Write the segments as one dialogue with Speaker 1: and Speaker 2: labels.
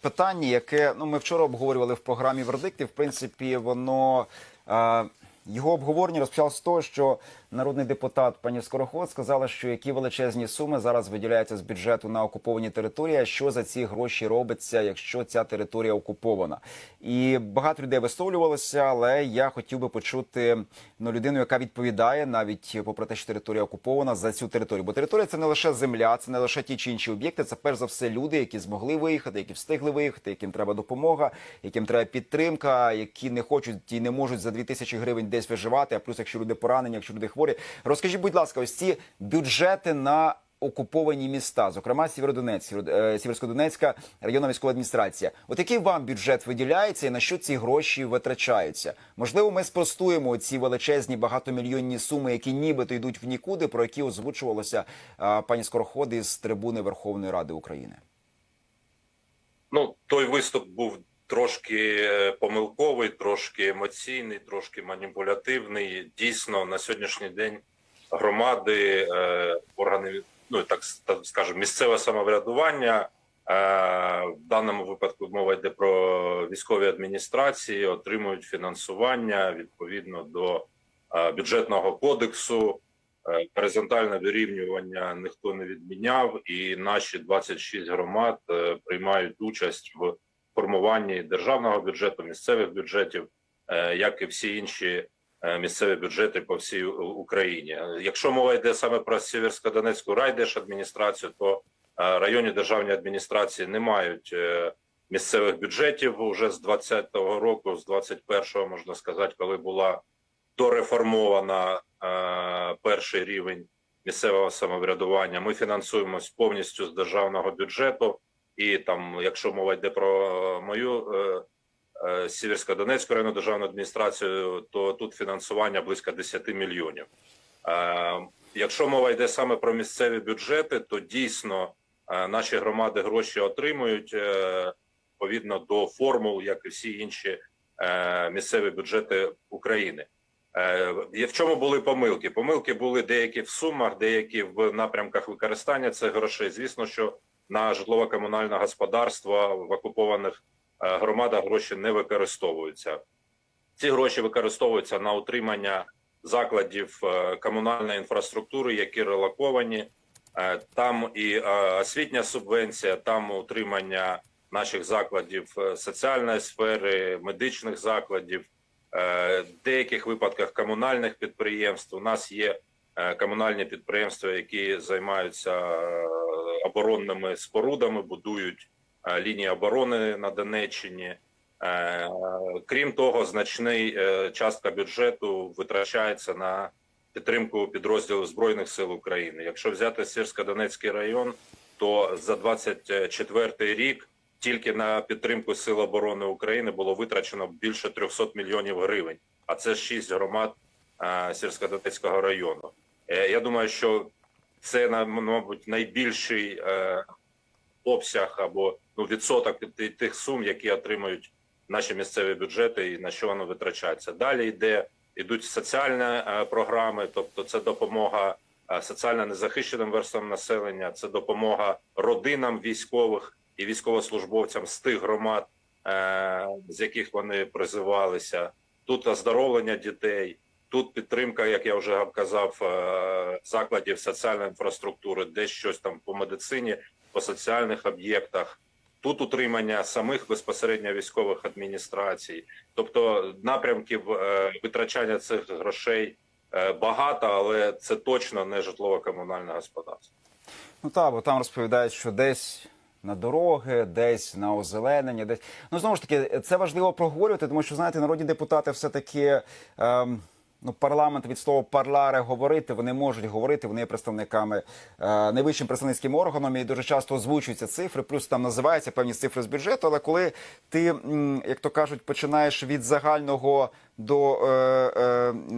Speaker 1: Питання, яке ну ми вчора обговорювали в програмі вердикти. В принципі, воно е, його обговорення розпочалося з того, що народний депутат пані Скороход сказала, що які величезні суми зараз виділяються з бюджету на окуповані території. а Що за ці гроші робиться, якщо ця територія окупована? І багато людей висловлювалося, але я хотів би почути ну, людину, яка відповідає навіть попри те, що територія окупована за цю територію. Бо територія це не лише земля, це не лише ті чи інші об'єкти. Це перш за все люди, які змогли виїхати, які встигли виїхати, яким треба допомога, яким треба підтримка, які не хочуть і не можуть за 2 тисячі гривень десь виживати. А плюс, якщо люди поранені, якщо люди хворі, розкажіть, будь ласка, ось ці бюджети на окуповані міста, зокрема Сєвєродонецьк, е, Сєвєрсько-Донецька районна військова адміністрація. От який вам бюджет виділяється і на що ці гроші витрачаються? Можливо, ми спростуємо ці величезні багатомільйонні суми, які нібито йдуть в нікуди, про які озвучувалося а, пані Скороходи з трибуни Верховної Ради України.
Speaker 2: Ну, той виступ був трошки е, помилковий, трошки емоційний, трошки маніпулятивний. Дійсно, на сьогоднішній день громади, е, органи, ну так скажемо, місцеве самоврядування. е, В даному випадку мова йде про військові адміністрації, отримують фінансування відповідно до бюджетного кодексу. Горизонтальне вирівнювання ніхто не відміняв, і наші 26 громад приймають участь в формуванні державного бюджету, місцевих бюджетів, е, як і всі інші е, місцеві бюджети по всій Україні. Якщо мова йде саме про Сєвєрсько-Донецьку райдержадміністрацію, то е, районні державні адміністрації не мають місцевих бюджетів уже з 20-го року, з 21-го, можна сказати, коли була дореформована перший рівень місцевого самоврядування. Ми фінансуємось повністю з державного бюджету. І там, якщо мова йде про мою е, е, Сіверсько-Донецьку районну державну адміністрацію, то тут фінансування близько 10 мільйонів. Е, якщо мова йде саме про місцеві бюджети, то дійсно е, наші громади гроші отримують е, відповідно до формул, як і всі інші е, місцеві бюджети України. Е, В чому були помилки? Помилки були деякі в сумах, деякі в напрямках використання цих грошей. Звісно, що на житлово-комунальне господарство в окупованих е, громадах гроші не використовуються. Ці гроші використовуються на утримання закладів е, комунальної інфраструктури, які релоковані. Е, Там і освітня субвенція, там утримання наших закладів соціальної сфери, медичних закладів, в деяких випадках комунальних підприємств. У нас є комунальні підприємства, які займаються е, оборонними спорудами, будують е, лінії оборони на Донеччині. Е, Крім того, значний е, частка бюджету витрачається на підтримку підрозділів збройних сил України. Якщо взяти Сірсько-Донецький район, то за 24 рік тільки на підтримку Сил оборони України було витрачено більше 300 мільйонів гривень, а це 6 громад е, Сірсько-Донецького району. Е, Я думаю, що це мабуть найбільший е, обсяг або ну відсоток тих сум, які отримують наші місцеві бюджети, і на що воно витрачається. Далі йде ідуть соціальні е, програми, тобто це допомога соціально незахищеним верствам населення, це допомога родинам військових і військовослужбовцям з тих громад, з яких вони призивалися. Тут оздоровлення дітей, тут підтримка, як я вже казав, е, закладів соціальної інфраструктури, десь щось там по медицині, по соціальних об'єктах. Тут утримання самих безпосередньо військових адміністрацій, тобто напрямків е, витрачання цих грошей е, багато, але це точно не житлово-комунальне господарство.
Speaker 1: Ну так, бо там розповідають, що десь на дороги, десь на озеленення, десь ну знову ж таки, це важливо проговорювати, тому що знаєте, народні депутати все таки. Ем... Ну, парламент від слова парларе говорити, вони можуть говорити, вони є представниками е, найвищим представницьким органом і дуже часто озвучуються цифри, плюс там називаються певні цифри з бюджету. Але коли ти, як то кажуть, починаєш від загального до е,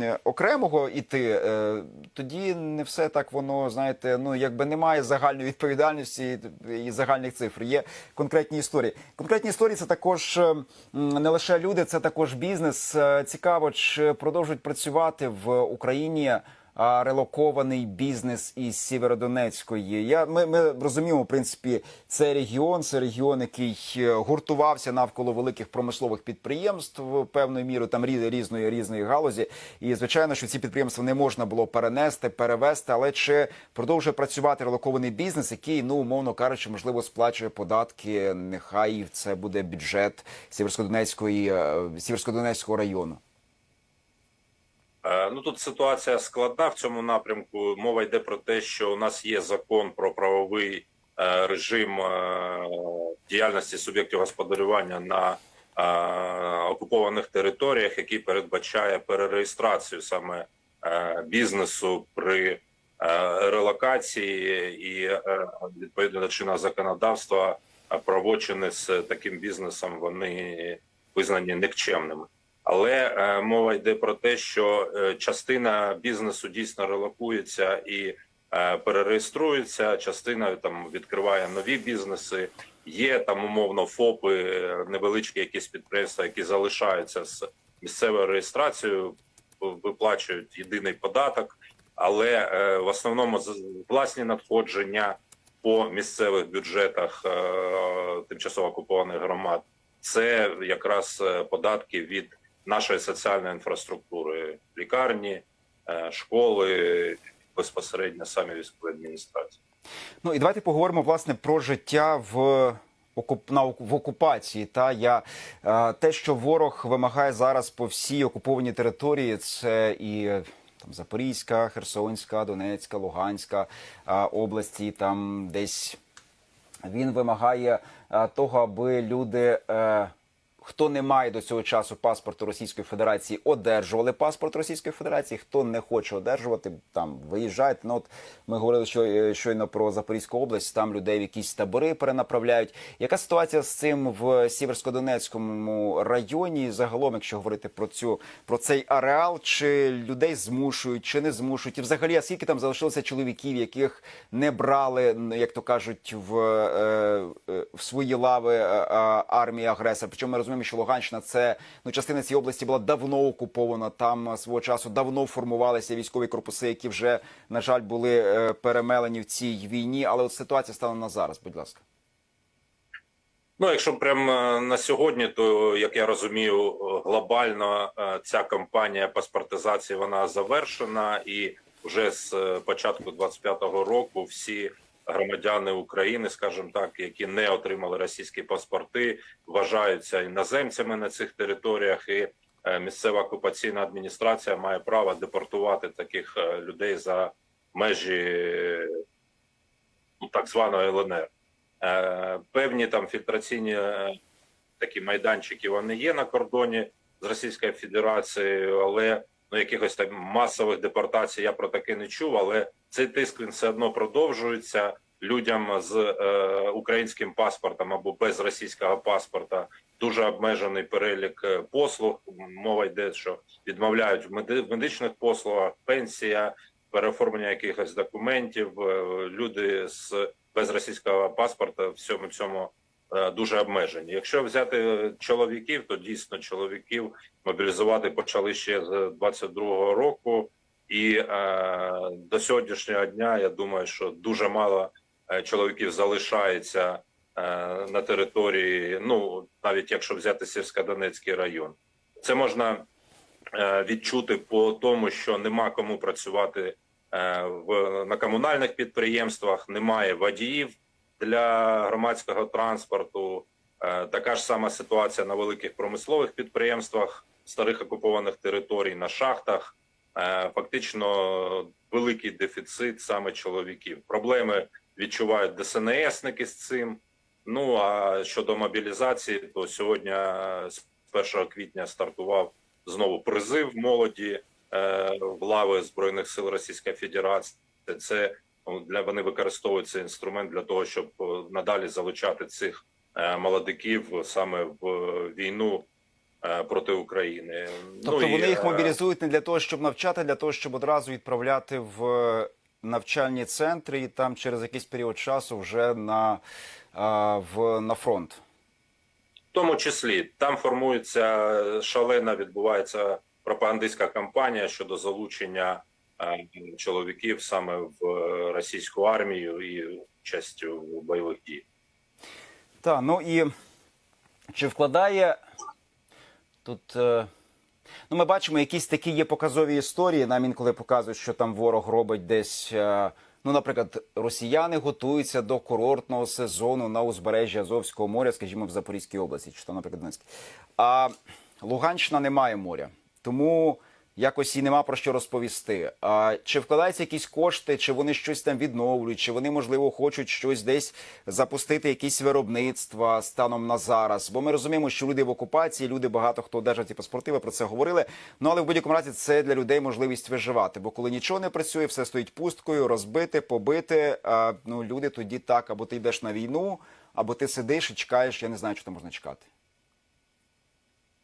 Speaker 1: е, окремого іти, е, тоді не все так воно, знаєте, ну якби немає загальної відповідальності і, загальних цифр. Є конкретні історії. Конкретні історії це також е, не лише люди, це також бізнес. Е, Цікаво, чи продовжують працювати в Україні релокований бізнес із Сєвєродонецької. Я ми, ми розуміємо, в принципі, це регіон, це регіон, який е, гуртувався навколо великих промислових підприємств певною мірою там різ- різної різної галузі. І звичайно, що ці підприємства не можна було перенести, перевести. Але чи продовжує працювати релокований бізнес, який, ну умовно кажучи, можливо, сплачує податки? Нехай це буде бюджет Сєвєрськодонецької е, Сєвєрськодонецького району.
Speaker 2: Е, Ну тут ситуація складна в цьому напрямку. Мова йде про те, що у нас є закон про правовий е, режим е, діяльності суб'єктів господарювання на окупованих територіях, який передбачає перереєстрацію саме бізнесу при релокації і відповідно до чинного законодавства правочини з таким бізнесом вони визнані никчемними. Але е, мова йде про те, що е, частина бізнесу дійсно релокується і е, перереєструється. Частина там відкриває нові бізнеси. Є там умовно ФОПи, е, невеличкі якісь підприємства, які залишаються з місцевою реєстрацією, виплачують єдиний податок, але е, в основному власні надходження по місцевих бюджетах е, тимчасово окупованих громад це якраз е, податки від нашої соціальної інфраструктури, лікарні, е, школи, безпосередньо самі військові адміністрації.
Speaker 1: Ну і давайте поговоримо власне про життя в в окупації. Та я е, те, що ворог вимагає зараз по всій окупованій території, це і е, там Запорізька, Херсонська, Донецька, Луганська області. Там десь він вимагає того, аби люди. Хто не має до цього часу паспорту Російської Федерації, одержували паспорт Російської Федерації. Хто не хоче одержувати, там виїжджайте. Ну от ми говорили що, е, щойно про Запорізьку область. Там людей в якісь табори перенаправляють. Яка ситуація з цим в Сіверськодонецькому районі? Загалом, якщо говорити про цю про цей ареал, чи людей змушують, чи не змушують, і взагалі, а скільки там залишилося чоловіків, яких не брали, як то кажуть, в, е, е, в свої лави армії агресора? Причому ми розуміємо, що Луганщина це ну частина цієї області була давно окупована. Там е, свого часу давно формувалися військові корпуси, які вже на жаль були е, перемелені в цій війні. Але от ситуація стала на зараз. Будь ласка.
Speaker 2: Ну, якщо прямо на сьогодні, то як я розумію, глобально е, ця кампанія паспортизації вона завершена, і вже з е, початку 25-го року всі громадяни України, скажімо так, які не отримали російські паспорти, вважаються іноземцями на цих територіях. І е, місцева окупаційна адміністрація має право депортувати таких е, людей за межі ну, так званої ЛНР. Е, Певні там фільтраційні такі майданчики вони є на кордоні з Російською Федерацією, але ну якихось там масових депортацій я про таке не чув. Але цей тиск він все одно продовжується. Людям з е, українським паспортом або без російського паспорта дуже обмежений перелік е, послуг. Мова йде, що відмовляють в меди- медичних послугах, пенсія, переоформлення якихось документів. Е, Люди з без російського паспорта в цьому е, дуже обмежені. Якщо взяти е, чоловіків, то дійсно чоловіків мобілізувати почали ще з 22-го року, і е, до сьогоднішнього дня я думаю, що дуже мало е, чоловіків залишається е, на території. Ну навіть якщо взяти Сірсько-Донецький район, це можна е, відчути по тому, що нема кому працювати е, в на комунальних підприємствах, немає водіїв для громадського транспорту. Е, Така ж сама ситуація на великих промислових підприємствах старих окупованих територій, на шахтах. Е, Фактично великий дефіцит саме чоловіків. Проблеми відчувають ДСНСники з цим. Ну а щодо мобілізації, то сьогодні е, з 1 квітня стартував знову призив молоді в лави збройних сил Російської Федерації. Це для вони використовують цей інструмент для того, щоб е, надалі залучати цих е, молодиків саме в війну е, проти України.
Speaker 1: Тобто
Speaker 2: і,
Speaker 1: вони їх мобілізують не для того, щоб навчати, а для того, щоб одразу відправляти в навчальні центри і там через якийсь період часу вже на, в, на фронт.
Speaker 2: В тому числі там формується шалена, відбувається пропагандистська кампанія щодо залучення чоловіків саме в е, російську армію і участь у бойових діях.
Speaker 1: Так, ну і чи вкладає тут. е, Ну, ми бачимо, якісь такі є показові історії. Нам інколи показують, що там ворог робить десь. е, Ну, наприклад, росіяни готуються до курортного сезону на узбережжі Азовського моря, скажімо, в Запорізькій області, чи там, наприклад, Донецькій. А Луганщина не має моря. Тому якось і нема про що розповісти. А чи вкладаються якісь кошти, чи вони щось там відновлюють, чи вони можливо хочуть щось десь запустити, якісь виробництва станом на зараз? Бо ми розуміємо, що люди в окупації, люди багато хто одержать ці паспорти, ви про це говорили. Ну але в будь-якому разі це для людей можливість виживати. Бо коли нічого не працює, все стоїть пусткою, розбите, побите. А, ну люди тоді так, або ти йдеш на війну, або ти сидиш і чекаєш. Я не знаю, що там можна чекати.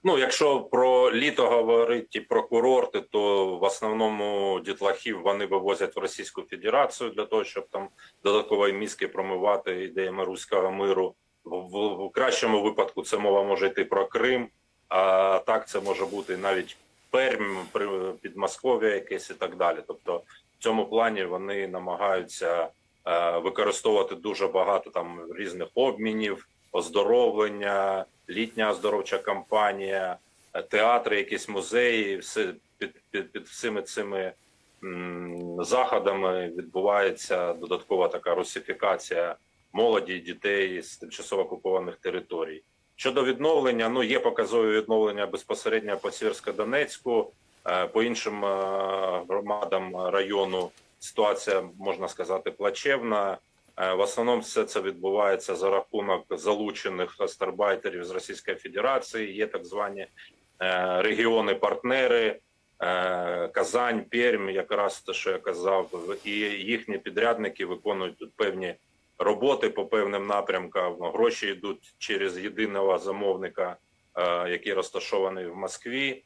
Speaker 2: Ну, якщо про літо говорити про курорти, то в основному дітлахів вони вивозять в Російську Федерацію для того, щоб там додаткові мізки промивати ідеями руського миру. В, кращому випадку це мова може йти про Крим, а так це може бути навіть Пермь, Підмосков'я якесь і так далі. Тобто в цьому плані вони намагаються е, використовувати дуже багато там різних обмінів, оздоровлення, літня оздоровча кампанія, е, театри, якісь музеї, все під, під, під всіми цими м, заходами відбувається додаткова така русифікація молоді, дітей з тимчасово окупованих територій. Щодо відновлення, ну є показові відновлення безпосередньо по Сєвєрсько-Донецьку, е, по іншим е, громадам району ситуація можна сказати плачевна. Е, В основному все це відбувається за рахунок залучених гастарбайтерів з Російської Федерації. Є так звані е, регіони-партнери, е, Казань, Пермь, якраз те, що я казав, і їхні підрядники виконують тут певні роботи по певним напрямкам. Гроші йдуть через єдиного замовника, який розташований в Москві.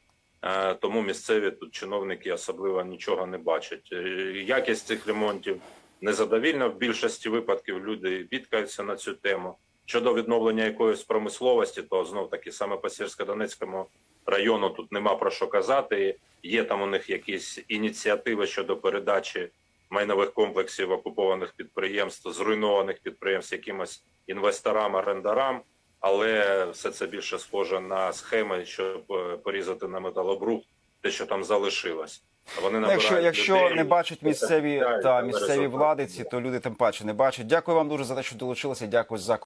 Speaker 2: Тому місцеві тут чиновники особливо нічого не бачать. Якість цих ремонтів незадовільна. В більшості випадків люди бідкаються на цю тему. Щодо відновлення якоїсь промисловості, то знов таки саме по Сєвєрсько-Донецькому району тут нема про що казати. Є там у них якісь ініціативи щодо передачі майнових комплексів окупованих підприємств, зруйнованих підприємств якимось інвесторам, орендарам. Але все це більше схоже на схеми, щоб е, порізати на металобрухт те, що там залишилось. Вони
Speaker 1: Ну, якщо, якщо
Speaker 2: людей,
Speaker 1: не бачать місцеві та місцеві
Speaker 2: влади,
Speaker 1: владиці, то люди тим паче не бачать. Дякую вам дуже за те, що долучилися. Дякую за